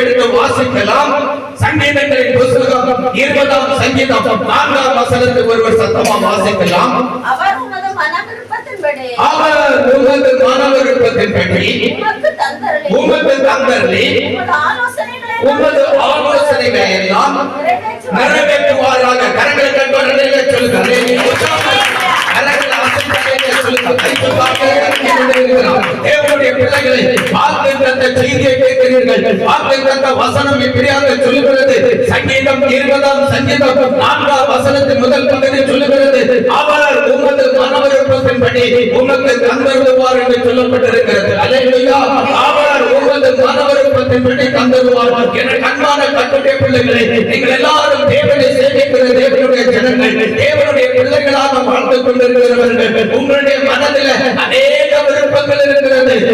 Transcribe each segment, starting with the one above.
எடுத்து வாசிக்கலாம். சங்கீதங்களின் புஸ்தகம் இருபதாம் சங்கீதம் நான்காம் வசனத்துக்கு ஒருவர் சத்தமா வாசிக்கலாம். அவர் உமது மனவிருப்பத்தின்படி. அவர் உமது தந்தர்லி உமது ஆலோசனைகளை எல்லாம் நிறைவேற்றுவாராக. கரங்களை கண்டு சொல்லுங்க தேவனுடைய பிள்ளைகளை வாக்கு தந்த செய்தியை கேட்கிறீர்கள். வாக்கு தந்த வசனம் இப்படியாக சொல்லுகிறது. சங்கீதம் இருபதாம் சங்கீதம் நான்காம் வசனத்தின் முதல் பகுதி சொல்லுகிறது. அவர் உமது மனவிருப்பத்தின்படி உமக்கு தந்தருவார் என்று சொல்லப்பட்டிருக்கிறது. அல்லேலூயா. அவர் உமது மனவிருப்பத்தின்படி தந்தருவார் என கண்மான கட்டுடைய பிள்ளைகளை நீங்கள் எல்லாரும் தேவனை சேமிக்கிற தேவனுடைய ஜனங்கள் தேவனுடைய பிள்ளைகளாக வாழ்ந்து கொண்டிருக்கிறவர்கள் உங்களுடைய மனதில் அநேக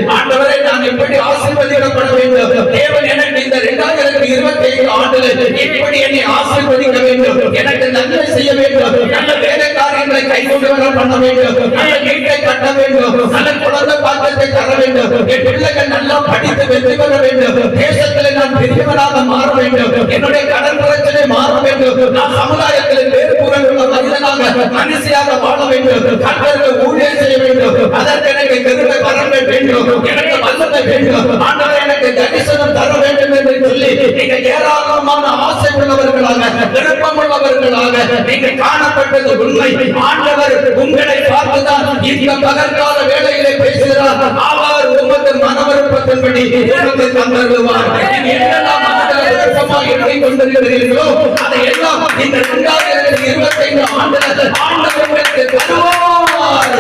ஆண்டவரை நான் எப்படி ஆசீர்வதிக்கப்பட வேண்டும். தேவன் எனக்கு இந்த இரண்டாயிரத்தி இருபத்தி ஐந்து ஆண்டு எப்படி என்னை ஆசீர்வதிக்க வேண்டும். எனக்கு நன்மை செய்ய வேண்டும். நல்ல வர பண்ண வேண்டும். நல்ல வீட்டை கட்ட வேண்டும். நல்ல குழந்தை பாக்கியத்தை தர வேண்டும். என் பிள்ளைகள் நல்லா படித்து வெற்றி பெற வேண்டும். தேசத்திலே நான் பெரியவனாக மாற வேண்டும். என்னுடைய கடன் பிரச்சனை மாற வேண்டும். நான் சமுதாயத்தில் வேறு உள்ள மனிதனாக மனுஷியாக வாழ வேண்டும். கட்டளை ஊழியர் செய்ய வேண்டும். அதற்கு எனக்கு கருவை வரவே வேண்டும். எனக்கு வல்லமை வேண்டும். ஆண்டவர் எனக்கு தரிசனம் தர வேண்டும் என்று சொல்லி நீங்க ஆசை உள்ளவர்களாக விருப்பம் உள்ளவர்களாக நீங்கள் காணப்பட்டது உண்மை. ஆண்டவர் உங்களை பார்த்துதான் இந்த பகற்கால வேலையிலே பேசுகிறார். அவர் உமது மனவருப்பத்தின்படி உமக்கு தந்தருவார் என்னெல்லாம் மனதில் விருப்பமாக எண்ணிக் கொண்டிருக்கிறீர்களோ அதை எல்லாம் இந்த இரண்டாயிரத்தி இருபத்தி ஐந்து ஆண்டுகள் ஆண்டவர் உங்களுக்கு தருவார்.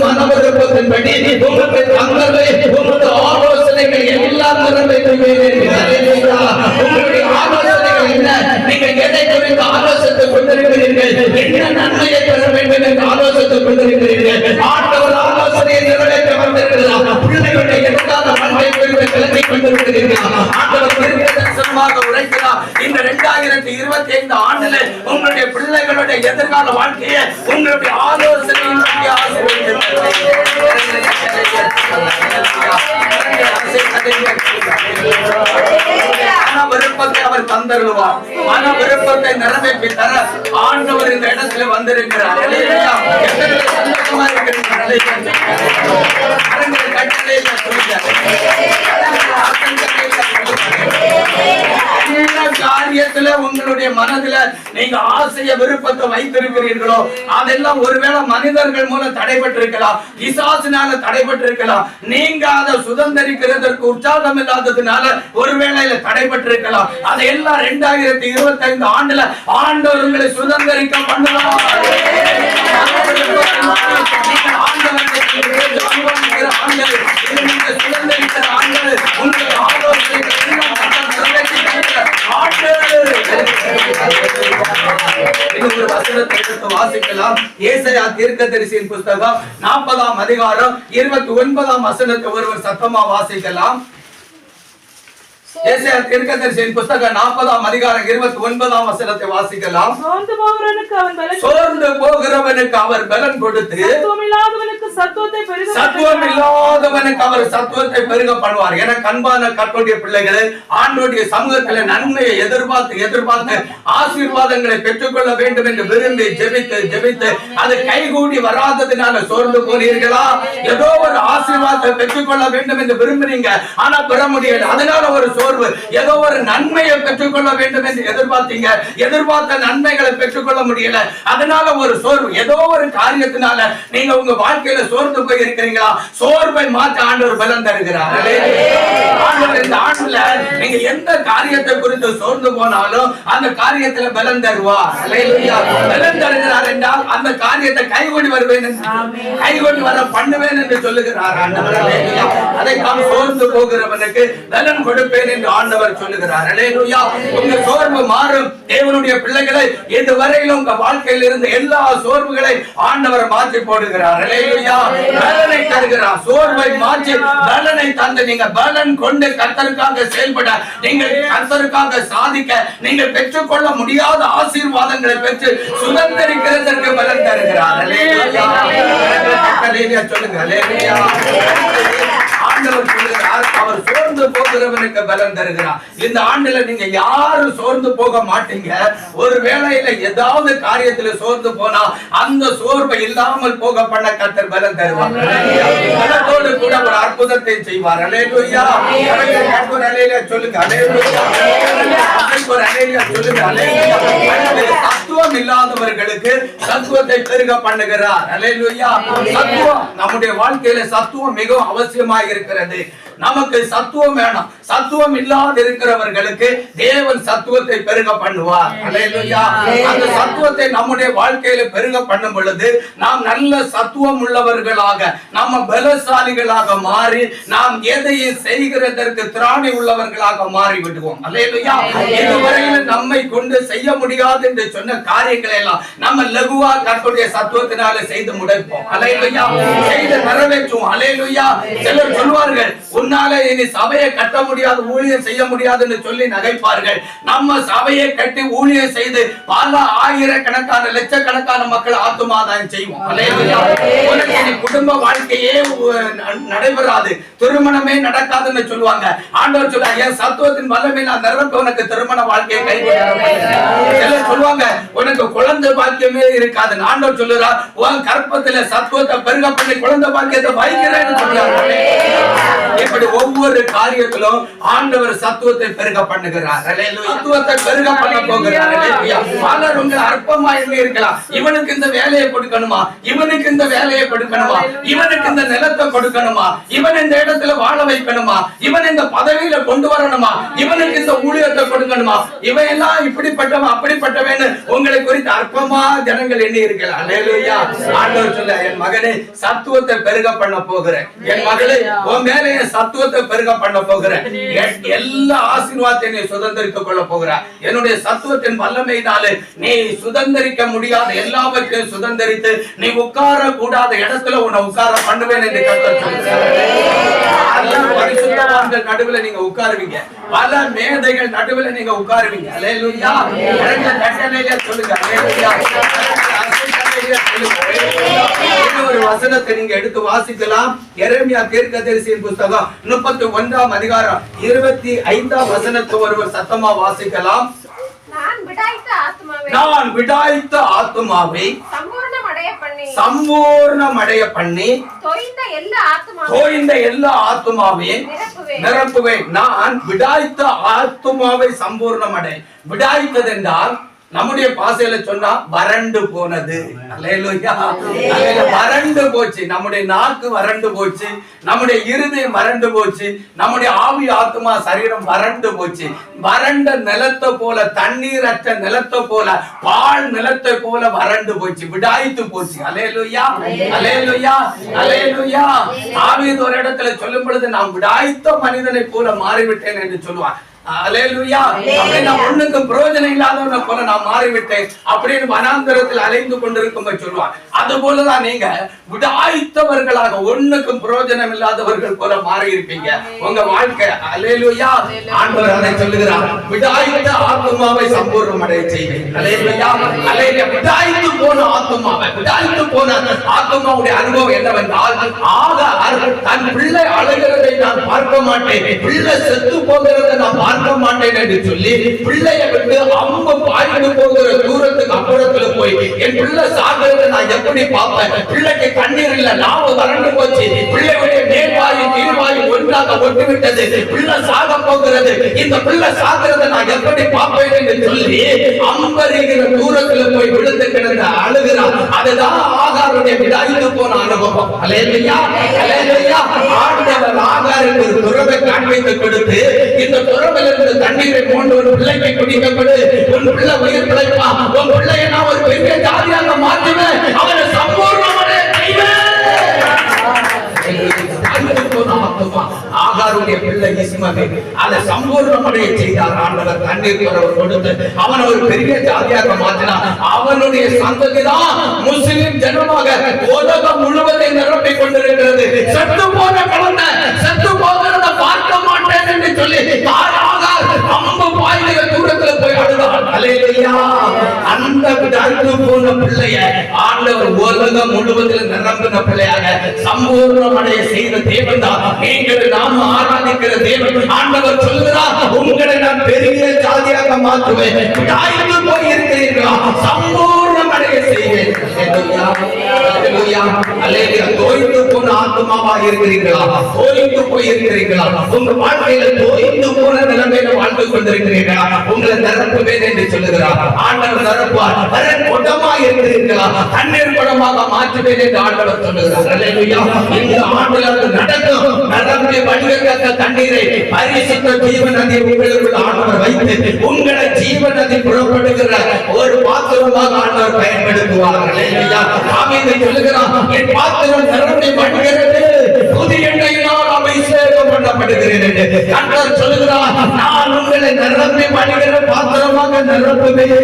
மனவிருப்பத்தின்படி உமது தங்களை உமது ஆலோசனைகள் எல்லாம் நிறைவேற்றுவேன் உங்களுடைய ஆலோசனைகள் என்ன? நீங்கள் எதை குறித்து ஆலோசித்துக் கொண்டிருக்கிறீர்கள். என்ன நன்மையை பெற வேண்டும் என்று ஆலோசித்துக் கொண்டிருக்கிறீர்கள். ஆண்டவர் ஆலோசனையை நிறைவேற்ற வந்திருக்கிறார். பிள்ளைகளுடைய எதிர்கால வாழ்க்கை குறித்து கிளம்பிக் கொண்டிருக்கிறீர்கள். ஆண்டவர் குறித்த தரிசனமாக உரைக்கிறார். இந்த இரண்டாயிரத்தி இருபத்தி ஐந்து ஆண்டுல உங்களுடைய பிள்ளைகளுடைய எதிர்கால வாழ்க்கையை உங்களுடைய ஆலோசனையின் மன அவர் தந்தருவார் மன விருப்பத்தை நிறைவேற்றி தர ஆண்டவர் இந்த இடத்துல வந்திருக்கிறார். கட்டளையில சொல்லுங்க. காரியத்துல உங்களுடைய மனதுல நீங்க ஆசைய விருப்பத்தை வைத்திருக்கிறீர்களோ அதெல்லாம் ஒருவேளை மனிதர்கள் மூலம் தடைபட்டிருக்கலாம் பிசாசினால தடைபட்டிருக்கலாம் நீங்க அதை சுதந்திரிக்கிறதற்கு உற்சாகம் இல்லாததுனால ஒருவேளை தடைபட்டிருக்கலாம். அதையெல்லாம் ரெண்டாயிரத்தி இருபத்தி ஐந்து ஆண்டுல ஆண்டவர்களை சுதந்திரிக்க பண்ணலாம் ஏசாயா தீர்க்கதரிசியின் புஸ்தகம் நாற்பதாம் அதிகாரம் இருபத்தி ஒன்பதாம் வசனத்தை ஒருவர் சத்தமா வாசிக்கலாம். ஏசாயா தீர்க்கதரிசியின் புஸ்தகம் நாற்பதாம் அதிகாரம் இருபத்தி ஒன்பதாம் வசனத்தை வாசிக்கலாம். சோர்ந்து போகிறவனுக்கு அவன் பலன் கொடுத்து சத்துவம் இல்லாதவனுக்கு சத்துவத்தை பெருக சத்துவம் இல்லாதவனுக்கு அவர் சத்துவத்தை பெருக பண்ணுவார். என கண்பான கற்புடைய பிள்ளைகளை ஆண்டோடைய சமூகத்தில் நன்மையை எதிர்பார்த்து எதிர்பார்த்து ஆசீர்வாதங்களை பெற்றுக்கொள்ள வேண்டும் என்று விரும்பி ஜெபித்து ஜெபித்து அது கைகூடி வராததினால சோர்ந்து போனீர்களா? ஏதோ ஒரு ஆசீர்வாதத்தை பெற்றுக்கொள்ள வேண்டும் என்று விரும்புறீங்க ஆனா பெற முடியல. அதனால ஒரு சோர்வு. ஏதோ ஒரு நன்மையை பெற்றுக்கொள்ள வேண்டும் என்று எதிர்பார்த்தீங்க. எதிர்பார்த்த நன்மைகளை பெற்றுக்கொள்ள முடியல. அதனால ஒரு சோர்வு. ஏதோ ஒரு காரியத்தினால நீங்க உங்க வாழ்க்கையில சோர்ந்து போய் இருக்கிறீங்களா சோர்வை மாற்ற ஆண்டவர் பலன் தருகிறார். ஆண்டவர் இந்த ஆண்டுல நீங்க எந்த காரியத்தை குறித்து சோர்ந்து போனாலும் அந்த காரியத்துல பலன் தருவார். பலன் தருகிறார் என்றால் அந்த காரியத்தை கைகொடி வருவேன் கைகொடி வர பண்ணுவேன் என்று சொல்லுகிறார் ஆண்டவர். அதை நாம் சோர்ந்து போகிறவனுக்கு பலன் கொடுப்பேன் என்று ஆண்டவர் சொல்லுகிறார். அல்லேலூயா. உங்க சோர்வு மாறும். தேவனுடைய பிள்ளைகளை இதுவரையிலும் உங்க வாழ்க்கையில் இருந்த எல்லா சோர்வுகளை ஆண்டவர் மாற்றி போடுகிறார். அல்லேலூயா. பலனை தருகிறார் சோர்வை மாற்றி பலனை தந்து நீங்க பலன் கொண்டு கர்த்தருக்காக செயல்பட நீங்கள் கர்த்தருக்காக சாதிக்க நீங்கள் பெற்றுக்கொள்ள முடியாத ஆசீர்வாதங்களை பெற்று சுதந்திரிக்கிறதற்கு பலன் தருகிறார் சொல்லுங்க. ஆண்டவர் சொல்லுகிறார் அவர் சோர்ந்து போகிறவனுக்கு பலன் தருகிறார். இந்த ஆண்டுல நீங்க யாரும் சோர்ந்து போக மாட்டீங்க. ஒரு வேளையில ஏதாவது காரியத்துல சோர்ந்து போனா அந்த சோர்வை இல்லாமல் போக பண்ண கத்தர் பலன் தருவார். பலத்தோடு கூட ஒரு அற்புதத்தை செய்வார். அலேலுயா. ஒரு அலேலியா சொல்லுங்க. அலேலுயா. ஒரு அலேலியா சொல்லுங்க. அலேலுயா. சத்துவம் இல்லாதவர்களுக்கு சத்துவத்தை பெருக பண்ணுகிறார். நம்முடைய வாழ்க்கையில சத்துவம் மிகவும் அவசியமாக இருக்கிறது நமக்கு சத்துவம் வேணும். சத்துவம் இல்லாத இருக்கிறவர்களுக்கு தேவன் சத்துவத்தை பெருக பண்ணுவார். அந்த சத்துவத்தை நம்முடைய வாழ்க்கையில பெருக பண்ணும் பொழுது நாம் நல்ல சத்துவம் உள்ளவர்களாக நம்ம பலசாலிகளாக மாறி நாம் எதையும் செய்கிறதற்கு திராணி உள்ளவர்களாக மாறி விடுவோம் அல்லேலூயா இதுவரையிலும் நம்மை கொண்டு செய்ய முடியாது என்று சொன்ன காரியங்களை எல்லாம் நம்ம லகுவா கற்புடைய சத்துவத்தினால செய்து முடிப்போம். அல்லேலூயா செய்து நிறைவேற்றுவோம். அல்லேலூயா சிலர் சொல்வார்கள் உன்னால இனி சபையை கட்ட முடியாது ஊழியம் செய்ய முடியாதுன்னு சொல்லி நகைப்பார்கள். நம்ம சபையை கட்டி ஊழியம் செய்து பல ஆயிரக்கணக்கான லட்சக்கணக்கான மக்கள் ஆத்துமாதான் செய்வோம். குடும்ப வாழ்க்கையே நடைபெறாது. திருமணமே நடக்காதுன்னு சொல்லுவாங்க. ஆண்டவர் சொல்லுவாங்க என் சத்துவத்தின் வல்லமையில் நான் நிரப்ப உனக்கு திருமண வாழ்க்கையை கை சொல்லுவாங்க உனக்கு குழந்தை பாக்கியமே இருக்காது ஆண்டவர் சொல்லுறா உன் கற்பத்துல சத்துவத்தை பெருக பண்ணி குழந்தை பாக்கியத்தை வைக்கிறேன்னு சொல்றாரு. இப்படி ஒவ்வொரு காரியத்திலும் ஆண்டவர் சத்துவத்தை பெருக பண்ணுகிறார். சத்துவத்தை பெருக பண்ண போகிறார். பலர் அற்பமா இருக்கலாம் இவனுக்கு இந்த வேலையை கொடுக்கணுமா? இவனுக்கு இந்த வேலையை கொடுக்கணுமா? இவனுக்கு இந்த நிலத்தை கொடுக்கணுமா? இவன் இந்த இடத்துல வாழ வைக்கணுமா? இவன் இந்த பதவியில கொண்டு வரணுமா? இவனுக்கு இந்த ஊழியத்தை கொடுக்கணுமா? இவன் எல்லாம் இப்படிப்பட்டவன் அப்படிப்பட்டவன் உங்களை குறித்து அற்பமா ஜனங்கள் எண்ணி இருக்கலாம் ஆண்டவர் சொல்ல என் மகனே சத்துவத்தை பெருக பண்ண போகிறேன். என் மகளே உன் மேல என் சத்துவத்தை பெருக பண்ண போகிறேன் எ- எல்லா ஆசீர்வாதத்தையும் நீ சுதந்திரித்துக் கொள்ள போகிற. என்னுடைய சத்துவத்தின் வல்லமையினாலே நீ சுதந்திரிக்க முடியாத எல்லாவற்றையும் சுதந்திரித்து நீ உட்கார கூடாத இடத்துல உன்னை உட்கார பண்ணுவேன் என்று பரிசுத்தவான்கள் நடுவுல நீங்க உட்காருவீங்க. பல மேதைகள் நடுவுல நீங்க உட்காருவீங்க. கட்டளையில சொல்லுங்க. இன்னும் ஒரு வசனத்தை நீங்க எடுத்து வாசிக்கலாம். எரேமியா தீர்க்கதரிசியின் புஸ்தகம் முப்பத்தி ஒன்றாம் அதிகாரம் இருபத்தி ஐந்தாம் வசனத்தை ஒருவர் சத்தமா வாசிக்கலாம். நான் விடாய்த்த ஆத்மாவை சம்பூர்ணம் அடைய பண்ணி தொய்ந்த எல்லா ஆத்மாவை ஆத்துமாவையும் நிரப்புவேன். நான் விடாய்த்த ஆத்துமாவை சம்பூர்ணம் அடை விடாய்த்தது என்றால் நம்முடைய பாசையில சொன்னா வறண்டு போனது. வறண்டு போச்சு. நம்முடைய நாக்கு வறண்டு போச்சு. நம்முடைய இருதயம் வறண்டு போச்சு. நம்முடைய ஆவி ஆத்மா சரீரம் வறண்டு போச்சு. வறண்ட நிலத்தை போல தண்ணீரற்ற நிலத்தை போல பால் நிலத்தை போல வறண்டு போச்சு. விடாய்த்து போச்சு. அலேலுயா அலேலுயா அலேலுயா ஆவியது ஒரு இடத்துல சொல்லும் பொழுது நான் விடாய்த்த மனிதனை போல மாறிவிட்டேன் என்று சொல்லுவான். ஒண்ணுக்கும் பிரயோஜனம் இல்லாதவனை போல நான் மாறிவிட்டேன். அப்படின்னு வனாந்தரத்தில் அலைந்து கொண்டிருக்கும் சொல்லுவான். அது போலதான் நீங்க விடாய்த்தவர்களாக ஒண்ணுக்கும் பிரயோஜனம் இல்லாதவர்கள் போல மாறி இருப்பீங்க உங்க வாழ்க்கை அல்லேலூயா ஆண்டவர் அதை சொல்லுகிறார். விடாய்த்த ஆத்மாவை சம்பூர்ணம் அடைய செய்வேன். அல்லேலூயா அல்லேலூயா விடாய்த்து போன ஆத்மாவை விடாய்த்து போன ஆத்மாவுடைய அனுபவம் என்னவென்றால் ஆகார் தன் பிள்ளை அழுகிறதை நான் பார்க்க மாட்டேன். பிள்ளை செத்து போகிறதை நான் பார்க்க மாட்டேன் என்று சொல்லி பிள்ளையை விட்டு அம்பு பாய்ந்து போகிற தூரத்துக்கு அப்புறத்துல போய் என் பிள்ளை சாகிறத நான் எப்படி பார்ப்பேன்? பிள்ளைக்கு கண்ணீர் இல்ல நாம வறண்டு போச்சு. பிள்ளையுடைய மேல்வாயும் கீழ்வாயும் ஒன்றாக ஒட்டு விட்டது பிள்ளை சாக போகிறது. இந்த பிள்ளை சாகிறத நான் எப்படி பார்ப்பேன் என்று சொல்லி அம்பருகிற தூரத்துல போய் விழுந்து கிடந்த அழுகிறார் அதுதான் ஆகாருடைய விடாய்ந்து போன அனுபவம். Hallelujah hallelujah. ஆண்டவர் ஆகாருக்கு ஒரு துறவை காண்பித்து கொடுத்து இந்த துறவில் தண்ணீரை கொண்டு ஒரு பிள்ளைக்கு குடிக்கப்படு. உன் பிள்ளை உயிர் பிழைப்பா. உன் பிள்ளையை நான் ஒரு பெரிய ஜாதியாக மாற்றுவேன். அவனை சம்பூர்ணமடைய ஆகாருடைய பிள்ளை இஸ்மவேல் அதை சம்பூர்ணமடைய செய்தார். ஆண்டவர் தண்ணீர் பரவல் கொடுத்து அவனை ஒரு பெரிய ஜாதியாக மாற்றினான் அவனுடைய சந்ததிதான் முஸ்லிம் ஜனமாக உலகம் முழுவதை நிரப்பிக் கொண்டிருக்கிறது. செத்து போன குழந்தை செத்து போகிறத சொல்லி தாய் அம்பு பாய்கிற தூரத்துல போய் அழுதான் அல்லேலூயா அந்த விடாய்த்து போன பிள்ளைய ஆண்டவர் உலகம் முழுவதில் நிரம்பின பிள்ளையாக சம்பூர்ணமடைய செய்த தேவன் தான். நீங்கள் நாம் ஆராதிக்கிற தேவன். ஆண்டவர் சொல்கிறார் உங்களை நான் பெரிய ஜாதியாக மாற்றுவேன். விடாய்த்து போய் இருக்கிறீர்களா? சம்பூர்ணமடைய செய்வேன். அல்லேலூயா தோய்ந்து போன ஆத்மாவா இருக்கிறீர்களா தோய்ந்து போய் இருக்கிறீர்களா உங்க வாழ்க்கையில தோய்ந்து போன நிலைமையில வாழ்ந்து கொண்டிருக்கிறீர்களா உங்களை நிரப்புவேன் என்று சொல்லுகிறார் ஆண்டவர் நிரப்புவார் வர குடமா இருக்கிறீர்களா தண்ணீர் குடமாக மாற்றுவேன் என்று ஆண்டவர் சொல்லுகிறார் அல்லேலூயா இந்த ஆண்டுல நடக்கும் நடந்து வடிவத்தக்க தண்ணீரை பரிசுத்த ஜீவ நதி உங்களுக்குள் ஆண்டவர் வைத்து உங்களை ஜீவ நதி புறப்படுகிற ஒரு பாத்திரமாக ஆண்டவர் பயன்படுத்துவார் அல்லேலூயா ஆமென் சொல்லுகிறான் என் பாத்திரம் நிரம்பி வடிகிறது புதிய எண்ணெயினால் அவை பண்ணப்படுகிறேன் என்று கர்த்தர் சொல்லுகிறார் நான் உங்களை நிரம்பி வடிகிற பாத்திரமாக நிரப்புவேன்.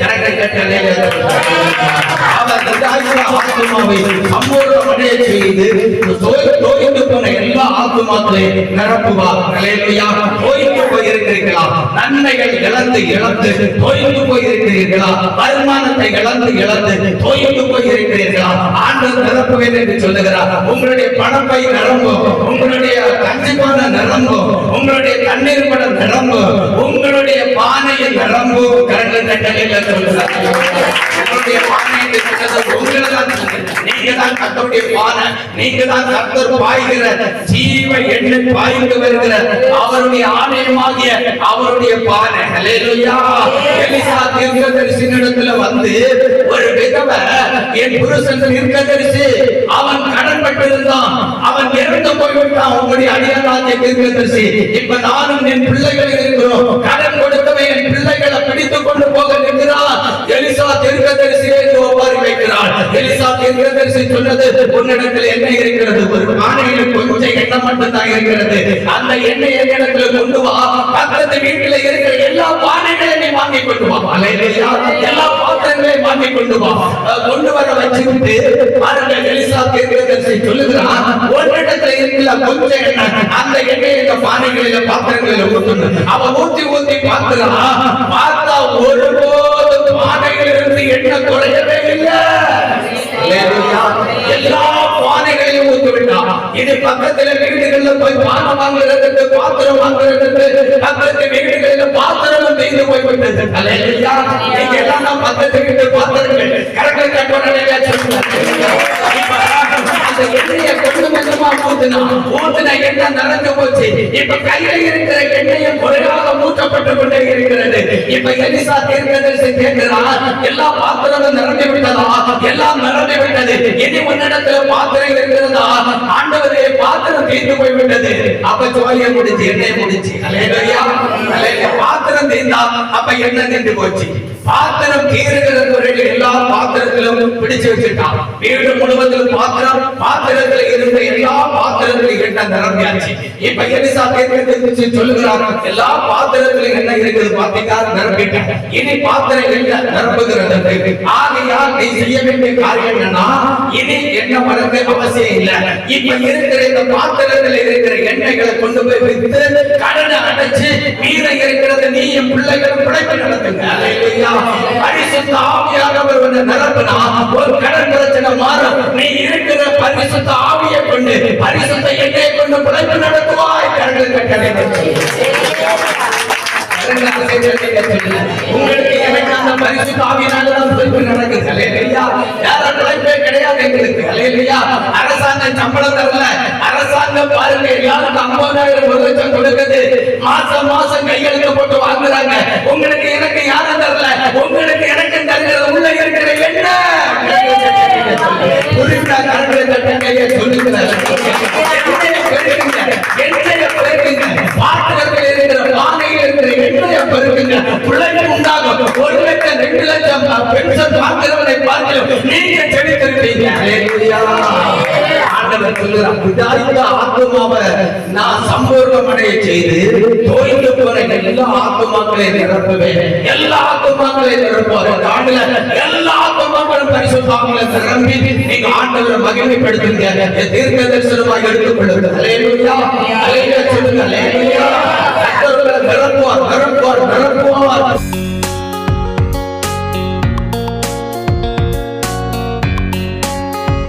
கரங்களை தட்டி அவர் தந்தாகிற ஆத்துமாவை சம்பூர்ணமடைய செய்து தோய்- தோய்ந்து போன எல்லா ஆத்துமாக்களையும் நிரப்புவார். அல்லேலூயா தோய்ந்து போயிருக்கிறீர்களா? நன்மைகள் இழந்து இழந்து தோய்ந்து போயிருக்கிறீர்களா? வருமானத்தை இழந்து இழந்து தோய்ந்து போயிருக்கிறீர்களா? ஆண்டு நிரப்புவேன் என்று சொல்லுகிறார். உங்களுடைய பணப்பை நிரம்பும் உங்களுடைய கஞ்சிப்பான நிரம்பும் உங்களுடைய கண்ணீர் படம் நிரம்பும் உங்களுடைய பானையில் நிரம்பும் கரங்கள் தட்டலையில் உங்களுடைய பானை என்று சொன்னது உங்களை தான் நீங்க தான் கர்த்தருடைய பானை. நீங்க தான் கர்த்தர் பாய்கிற ஜீவ எண்ணெய் பாய்ந்து வருகிற அவருடைய ஆலயமாகிய அவருடைய பானை. ஹalleluya. எலிசா தீர்க்கதரிசியினிடத்துல வந்து ஒரு விதவை என் புருஷன் தீர்க்கதரிசி. அவன் கடன் பட்டிருந்தான் அவன் இறந்து போய்விட்டான். உங்களுடைய அடியாராகிய தீர்க்கதரிசி இப்ப நானும் என் பிள்ளைகள் இருக்கிறோம். கடன் கொடுத்தவை என் பிள்ளைகளை பிடித்துக் கொண்டு போக நிற்கிறார் எலிசா தீர்க்கதரிசியை என்று ஒப்பாரி வைக்கிறார் எலிசா தீர்க்கதரிசி சொன்னது உன்னிடத்தில் என்ன இருக்கிறது ஒரு பானையில் கொஞ்சம் எண்ணம் மட்டும் தான் இருக்கிறது. அந்த எண்ணெய் இடத்துல கொண்டு வா. பக்கத்து வீட்டில் இருக்கிற எல்லா பானை மாற்றி கொண்டு வா. எல்லா பாத்திரங்களையும் மாற்றி கொண்டு வா. கொண்டு வர வச்சுக்கிட்டு பாருங்க எலிசா தீர்க்கதரிசி சொல்லுகிறான். உன்னிடத்துல இருக்கிற கொஞ்சம் எண்ணெய் அந்த எண்ணெய் இந்த பானைகளில பாத்திரங்களில ஊற்றணும் அவ ஊத்தி ஊத்தி பார்க்கிறான். பார்த்தா ஒருபோதும் பானைகளிலிருந்து எண்ணெய் குறையவே இல்லை. எல்லா பானைகளையும் ஊத்து விட்டான் இது பக்கத்துல வீடுகள்ல போய் பானை வாங்குறதுக்கு பாத்திரம் வாங்குறதுக்கு பக்கத்து வீடுகளில் செய்து போய் விட்டது அல்லேலூயா. நீங்க எல்லாம் தான் பக்கத்து வீட்டு பாத்திரங்கள் கரெக்டா கட்டணம் இப்ப அந்த எண்ணெயை கொஞ்சம் கொஞ்சமா ஊத்துனா ஊத்துன எண்ணெய் நிறைஞ்சு போச்சு? இப்ப கையில இருக்கிற எண்ணெயும் குறையாக ஊற்றப்பட்டு கொண்டே இருக்கிறது. இப்ப எலிசா தீர்க்கதரிசி கேட்கிறார் எல்லா பாத்திரமும் நிரம்பி விட்டதா எல்லாம் நிரம்பி விட்டது இனி உன்னிடத்துல பாத்திரம் இருக்கிறதா ஆண்டவரே பாத்திரம் தீர்ந்து போய் விட்டது அப்ப ஜோலிய முடிச்சு எண்ணெய் முடிச்சு பாத்திரம் தீர்ந்தா அப்ப எண்ணெய் நின்று போச்சு. பாத்திரம் தீருகிற எல்லா பாத்திரத்திலும் பிடிச்சு வச்சுட்டான். வீடு முழுவதிலும் பாத்திரம் பாத்திரத்தில் இருந்த எல்லா பாத்திரத்தில் என்ன நிரம்பியாச்சு இப்ப எலிசா தீர்க்கதரிசி சொல்லுகிறார்? எல்லா பாத்திரத்திலும் என்ன இருக்குது? பாத்தீங்கன்னா நிரம்பிட்டேன் இனி பாத்திரம் இல்ல நிரம்புகிறது ஆகையால் நீ செய்ய வேண்டிய காரியம் என்னன்னா இனி என்ன மறக்க அவசியம் இல்ல. இப்ப இருக்கிற இந்த பாத்திரத்தில் இருக்கிற எண்ணெய்களை கொண்டு போய் வைத்து கடனை அடைச்சு மீதம் இருக்கிறத நீ என் பிள்ளைகளும் பிழைப்பு நடத்துங்க. அல்லேலூயா. பரிசுத்த ஆவியானவர் உன்னை நிரப்புனா ஒரு கடன் பிரச்சனை மாறும். நீ இருக்கிற பரிசுத்த ஆவியை கொண்டு பரிசுத்த எண்ணெய் கொண்டு பிழைப்பு நடத்துவாய். கடலுக்கு கிடைக்கும் உங்களுக்கு எனக்கு அந்த பரிசுத்த ஆவியினால பிழைப்பு நடக்குது. அல்லேலூயா. யார பிழைப்பே கிடையாது எங்களுக்கு. அல்லேலூயா. அரசாங்கம் சம்பளம் தரல. அரசாங்கம் பாருங்க எல்லாருக்கும் ஐம்பதாயிரம் ஒரு லட்சம் கொடுக்குது. மாசம் மாசம் கையெழுத்து போட்டு வாங்குறாங்க. உங்களுக்கு எனக்கு யாரும் தரல. உங்களுக்கு எனக்கு தருகிறது உள்ள இருக்கிற என்ன? குறிப்பிட்ட கரங்களை தட்டுங்க சொல்லுங்க பெருக்குங்க இருக்கிற பானையில் இருக்கிற எண்ணெயை பெருக்குங்க பிள்ளைகள் உண்டாகும்? ஒரு லட்சம் ரெண்டு லட்சம் பென்ஷன் வாங்குறவனை பார்க்கலாம் நீங்க செழித்திருப்பீங்க ஆண்டவர் நான் சம்பூர்ணமடைய செய்து தோய்ந்து போன எல்லா ஆத்துமாக்களையும் நிரப்புவேன். எல்லா ஆத்துமாக்களையும் நிரப்புவார். ஆண்டுல எல்லா ஆத்துமாக்களும் பரிசுத்தாமங்களை நிரம்பி நீங்க ஆண்டவரை மகிமைப்படுத்துங்க. தீர்க்க தரிசனமாக எடுத்துக்கொள்ளுங்க அல்லேலூயா அல்லேலூயா சொல்லுங்க அல்லேலூயா நிரப்புவார் நிரப்புவார் நிரப்புவார்.